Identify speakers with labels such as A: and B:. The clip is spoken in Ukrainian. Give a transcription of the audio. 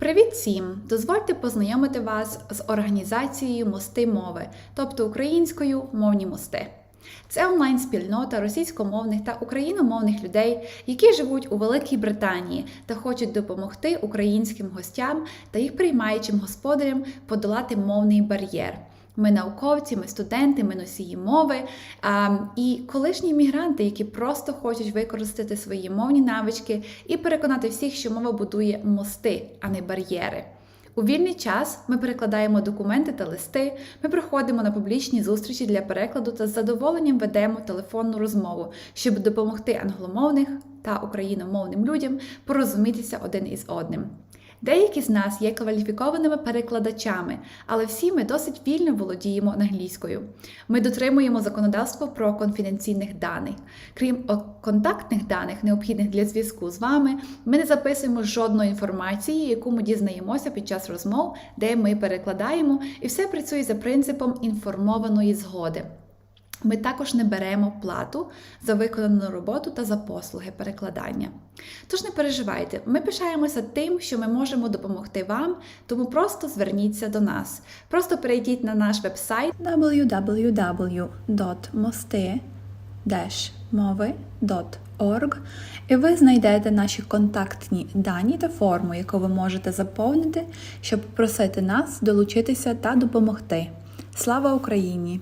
A: Привіт всім! Дозвольте познайомити вас з організацією Мости мови, тобто українською мовні мости. Це онлайн-спільнота російськомовних та україномовних людей, які живуть у Великій Британії та хочуть допомогти українським гостям та їх приймаючим господарям подолати мовний бар'єр. Ми науковці, ми студенти, ми носії мови і колишні мігранти, які просто хочуть використати свої мовні навички і переконати всіх, що мова будує мости, а не бар'єри. У вільний час ми перекладаємо документи та листи, ми приходимо на публічні зустрічі для перекладу та з задоволенням ведемо телефонну розмову, щоб допомогти англомовних та україномовним людям порозумітися один із одним. Деякі з нас є кваліфікованими перекладачами, але всі ми досить вільно володіємо англійською. Ми дотримуємо законодавство про конфіденційних даних. Крім контактних даних, необхідних для зв'язку з вами, ми не записуємо жодної інформації, яку ми дізнаємося під час розмов, де ми перекладаємо, і все працює за принципом інформованої згоди. Ми також не беремо плату за виконану роботу та за послуги перекладання. Тож не переживайте, ми пишаємося тим, що ми можемо допомогти вам, тому просто зверніться до нас. Просто перейдіть на наш вебсайт
B: www.mosti-movi.org і ви знайдете наші контактні дані та форму, яку ви можете заповнити, щоб просити нас долучитися та допомогти. Слава Україні!